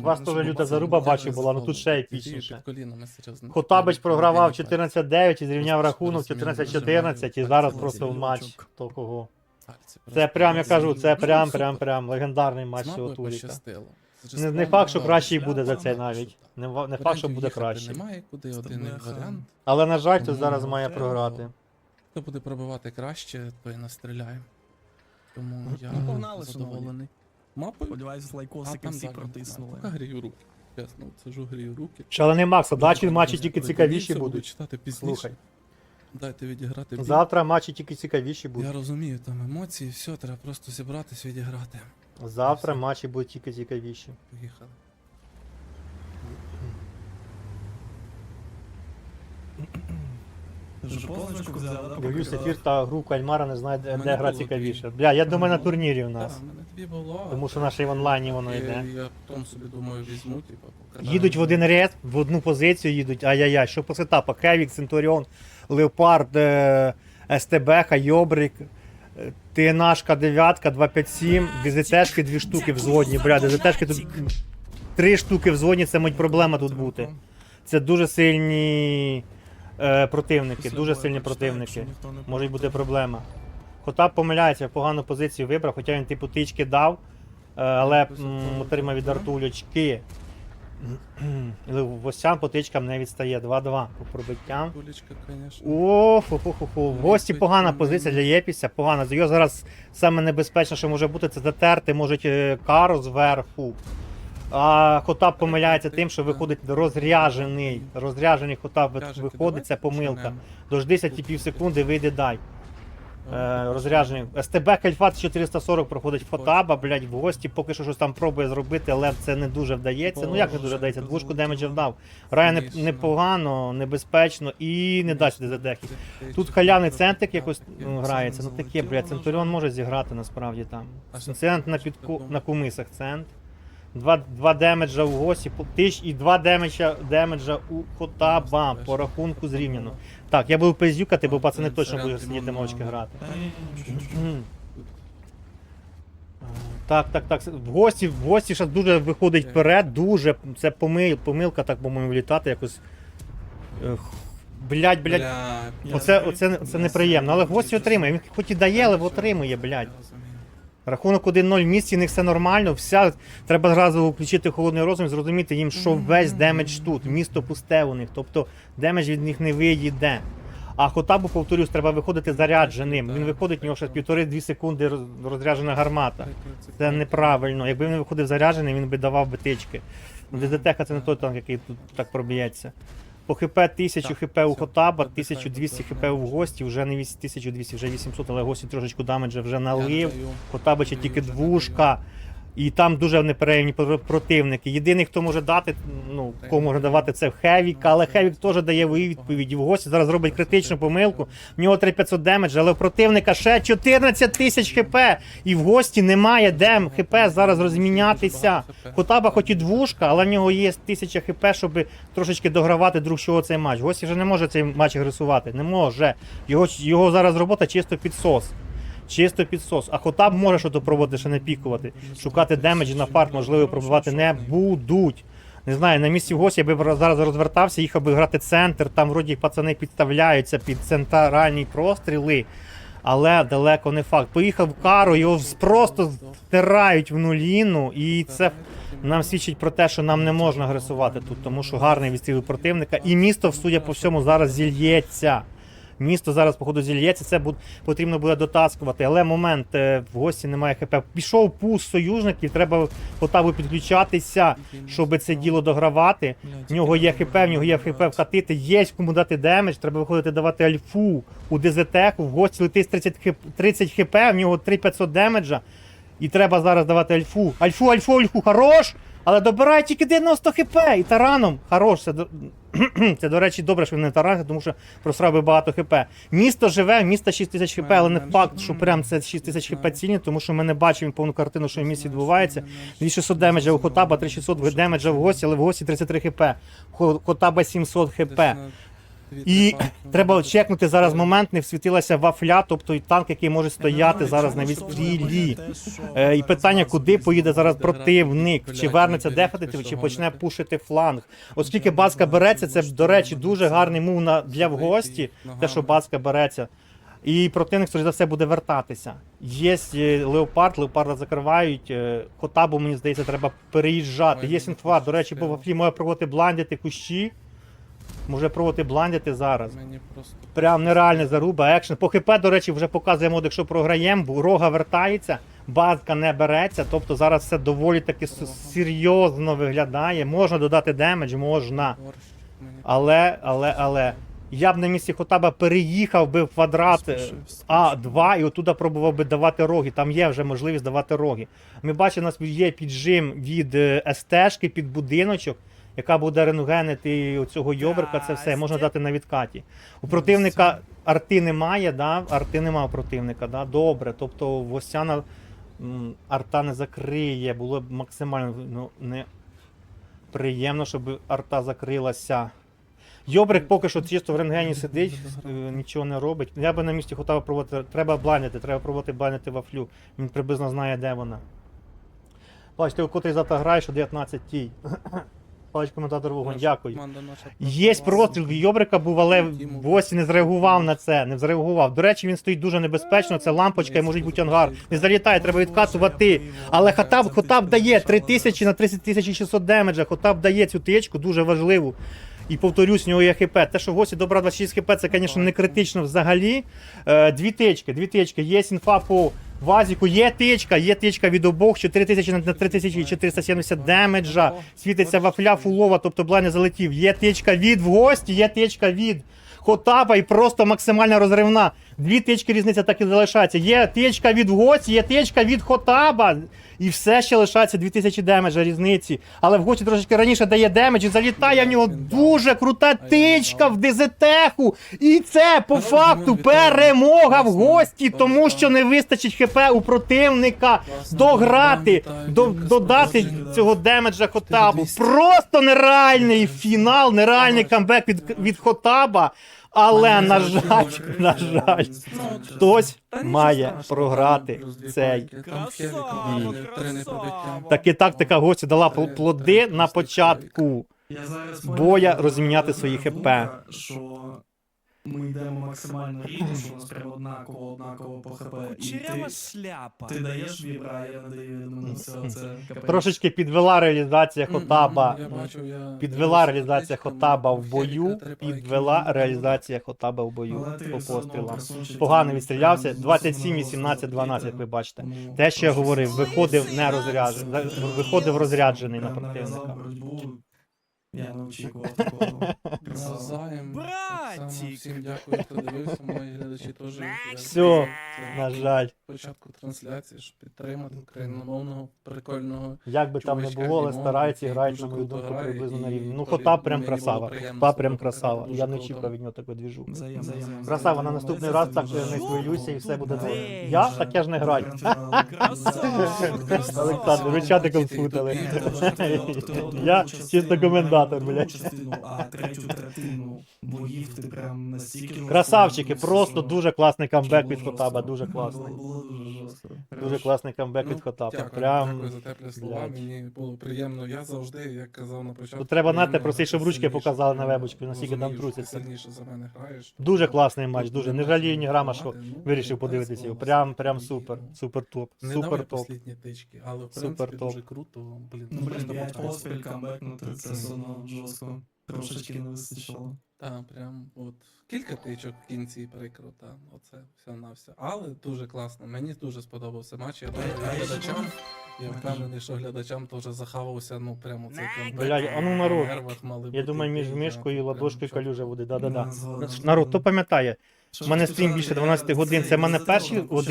У вас теж люта заруба бачив була, ну тут ще епічніше. Хотабич програвав 14-9 і зрівняв рахунок 14-14 і зараз просто в матч то кого. Це прям, я кажу, це Ну, прям, прям, прям легендарний матч цього Туріка. Не, не факт, що кращий буде за цей навіть. Не, не факт, що буде кращий. Немає куди, один варіант. Але на жаль, Тому зараз має програти. Хто буде пробивати краще, той настріляє. Тому я Ну, погнали, задоволений. Мапою? Сподіваюсь, лайкосики всі протиснули. Поки грію руки. Чесно, ж грію руки. Шалений Макса, дачі матчі тільки цікавіші будуть. читати пізніше. Слухай. Дайте відіграти бій. Завтра матчі тільки цікавіші Я будуть. розумію, там емоції, все, треба просто зібратись, відіграти. Завтра матчі будуть тільки цікавіші. Поїхали. Вже позначку взяли, да? Дивлюсь ефір та гру Кальмара не знаю, де, де гра цікавіше. Бля, я думаю на турнірі у нас. в мене дві було. Тому що наше в онлайні воно йде. Я потім собі думаю, візьму, типу. Їдуть в один рейс, в одну позицію їдуть, ай-яй-яй, що по сетапах? Хевік, Центуріон, Леопард, е, СТБ, Йобрик, е, ТНАшка 9, 257, ДЗТшки дві штуки взводні, бля, ДЗТшки тут три штуки взводні, це мать проблема тут бути. Це дуже сильні е, противники, дуже сильні противники. Може бути проблема. Хотап помиляється, погану позицію вибрав, хоча він типу тички дав, е, але м, отримав від артулечки. Восян по тичкам не відстає. 2-2 по пробиттям. Кулечка, звісно. О, ху ху ху ху В гості погана позиція для Єпіся, погана. Його зараз саме небезпечне, що може бути, це затерти можуть е, кару зверху. А Хотап помиляється тим, що виходить розряжений. Розряжений Хотап виходить, це помилка. Дождися ті пів секунди, вийде дай. Е, розряджений. СТБ Кальфат 440 проходить Фотаба, блядь, в гості поки що щось там пробує зробити, але це не дуже вдається. Ну як не дуже вдається? Двушку демеджа вдав. Грає непогано, небезпечно і не дасть ДЗДхи. Тут халявний центик якось ну, грається. Ну таке, блядь, Центуріон може зіграти насправді там. А що Цент на, підку... на кумисах цент. Два, два демеджа в гості, тиш і два демеджа, демеджа у Хотаба по рахунку зрівняно. Так, я буду пиздюкати, бо пацани точно будуть сидіти мовчки грати. Так, так, так. В гості, в гості зараз дуже виходить вперед, дуже. Це помил, помилка, так, по-моєму, влітати якось. Ех, Блядь, блядь. Оце, оце, оце неприємно. Але гості отримує. Він хоч і дає, але отримує, блядь. Рахунок 1-0 в місті, в них все нормально. Вся, треба зразу включити холодний розум зрозуміти їм, що весь демедж тут. Місто пусте у них. Тобто демедж від них не виїде. А Хотабу, повторюсь, треба виходити зарядженим. Він виходить, у нього ще півтори-дві секунди розряджена гармата. Це неправильно. Якби він виходив заряджений, він би давав битички. ДЗТХ це не той танк, який тут так проб'ється. По ХП 1000 Так, хп у. Хотаба, 1200 хп у гості, вже не 8- 1200, вже 800, але гості трошечку дамеджа вже налив. Хотабича тільки двушка. І там дуже непереємні про- противники. Єдиний, хто може дати, ну, кого може давати, це Хевік, але Хевік теж дає свої відповіді. В гості зараз робить критичну помилку. В нього 3500 демедж, але у противника ще 14 тисяч хп. І в гості немає дем хп зараз розмінятися. Хотаба хоч і двушка, але в нього є 1000 хп, щоб трошечки догравати друг чого цей матч. Гості вже не може цей матч агресувати. Не може. Його, його зараз робота чисто підсос. Чисто підсос. А Хотаб може щось пробувати ще не пікувати. Шукати демеджі на фарт, можливо, пробувати не будуть. Не знаю, на місці гості я би зараз розвертався, їхав би грати центр, там вроді пацани підставляються під центральні простріли, але далеко не факт. Поїхав кару, його просто стирають в нуліну, і це нам свідчить про те, що нам не можна агресувати тут, тому що гарний відстріл противника. І місто, судя по всьому, зараз зільється. Місто зараз, походу, зільється, це буд- потрібно буде дотаскувати. Але момент е, в гості немає ХП. Пішов пуст союзників, треба Потабу підключатися, щоб це діло догравати. В нього є хп, в нього є хп вкатити, є кому дати демедж, треба виходити давати альфу у ДЗТ, в гості летить 30 хп, 30 хп, в нього 3500 демеджа. І треба зараз давати альфу. Альфу, альфу, альфу, хорош! Але добирай тільки 90 хп і тараном. Хорош, це, це до речі, добре, що він не таран, тому що просрав би багато хп. Місто живе, місто 6 тисяч хп, але не факт, що прям це 6 тисяч хп цінні, тому що ми не бачимо повну картину, що в місті відбувається. 2600 демеджа у Хотаба, 3600 демеджа в гості, але в гості 33 хп. Хотаба 700 хп. І треба чекнути зараз момент, не всвітилася вафля, тобто і танк, який може стояти зараз на відстрілі. Е, І питання, куди поїде зараз противник, чи вернеться дефетити, чи почне пушити фланг. Оскільки базка береться, це до речі дуже гарний мув на для в гості. Те, що базка береться. І противник, скоріш за все, буде вертатися. Є е, леопард, леопарда закривають. е, Хотабу, мені здається, треба переїжджати. Є інфа, до речі, бо вафлі може проводити бландити кущі. Може проводити бландити зараз. Мені просто Прям нереальна заруба, екшен. По ХП, до речі, вже показує мод, якщо програємо, бо рога вертається, базка не береться. Тобто зараз все доволі таки с- серйозно виглядає. Можна додати демедж, можна. борщ. Мені Але, але, але. Я б на місці Хотаба переїхав би в квадрат е, А2 і отуда пробував би давати роги. Там є вже можливість давати роги. Ми бачимо, у нас є піджим від е, СТ-шки під будиночок, яка буде рентгенити оцього йоберка, це все можна дати на відкаті. У противника арти немає, да? арти немає у противника, да? добре. Тобто Восяна арта не закриє, було б максимально ну, не приємно, щоб арта закрилася. Йобрик поки що чисто в рентгені сидить, е, нічого не робить. Я би на місці хотів проводити. Треба блайнити, треба проводити блайнити вафлю. Він приблизно знає, де вона. Бачите, у котрий завтра граєш о 19 тій. Палич коментатор вогонь, дякую. Є простріл в Йобрика був, але Восі не зреагував на це, не зреагував. До речі, він стоїть дуже небезпечно, це лампочка і може бути ангар. Не залітає, треба відкатувати. Але Хотаб, Хотаб дає 3000 на 30600 демеджа, Хотаб дає цю тичку, дуже важливу. І повторюсь, у нього є хп. Те, що гості добра 26 хп, це, звісно, не критично взагалі. Е, дві тички, дві тички. Є інфа по Вазіку, є тичка, є тичка від обох, 4000 на 3470 демеджа. Світиться вафля фулова, тобто блайн не залетів. Є тичка від в гості, є тичка від Хотапа і просто максимальна розривна. Дві тички різниця так і залишається. Є тичка від в гості, є тичка від Хотаба. І все ще лишається 2000 демеджа різниці. Але в гості трошечки раніше дає демедж і залітає в нього дуже крута тичка в дизетеху. І це по факту перемога в гості, тому що не вистачить хп у противника дограти, до, додати цього демеджа Хотабу. Просто нереальний фінал, нереальний камбек від, від Хотаба. Але, на жаль, на жаль, хтось має програти цей. Таки тактика гості дала пл- плоди на початку. Боя розміняти е, свої хп. Ми йдемо максимально рівно, що у нас прям однаково, однаково по хп. І ти, Черева шляпа. ти даєш вібра, я не даю, я думаю, все, це капець. Трошечки підвела реалізація Хотаба. Я бачу, я Підвела реалізація Хотаба в бою. Підвела реалізація Хотаба в бою по пострілам. Погано відстрілявся. прям 27, зовсім 18, 12, як ви бачите. Те, що я говорив, виходив не розряджений, виходив розряджений на противника. Я не очікував такого. Навзаєм. Так само Братік. всім дякую, хто дивився. Мої глядачі теж. я це На жаль, Початку трансляції, щоб підтримати україномовного, прикольного. як би там не було, але і грають, на мою думку, приблизно на рівні. Ну, Хотаб прям красава. приємно прям красава. Я не очікував від нього такої двіжу. Красава, на наступний раз так Дуже не хвилюйся і все буде добре. Я дуже таке ж не граю. Олександр, ви чатиком спутали. Я чисто коментатор, блядь. Частину, а третю третину боїв ти прям настільки Красавчики, просто дуже класний камбек від Хотаба, жорстко. дуже класний. Було дуже. Дуже класний камбек від Ну, Хотаба. Дякую, Прям дякую за теплі слова. блядь. Мені було приємно. Я завжди, як казав на початку. Тут треба знати, приємно просить, щоб ручки сильніше. показали на вебочку, наскільки там трусяться. Сильніше за мене граєш. Дуже класний матч, дуже. Не жалію ні грама, що. Ну, вирішив подивитися його. Прям, прям супер, супер топ, Не супер топ. послідні тички, але в Супер принципі топ. дуже круто. Блін, Ну, просто блін, 5 поспіль камбекнути, це все одно жорстко. Трошечки не вистачило. Та, прям от кілька тичок в кінці прикро, та, оце все на все. Але дуже класно. Мені дуже сподобався матч. Я думаю, я глядачам. Я впевнений, що глядачам теж захавався, ну прямо цей. Блядь, а ну, народ. Мали Я думаю, між мішкою і ладошкою калюжа буде. Да-да-да. Народ, хто пам'ятає? У мене стрім більше сказати, 12 годин. це в мене перші того,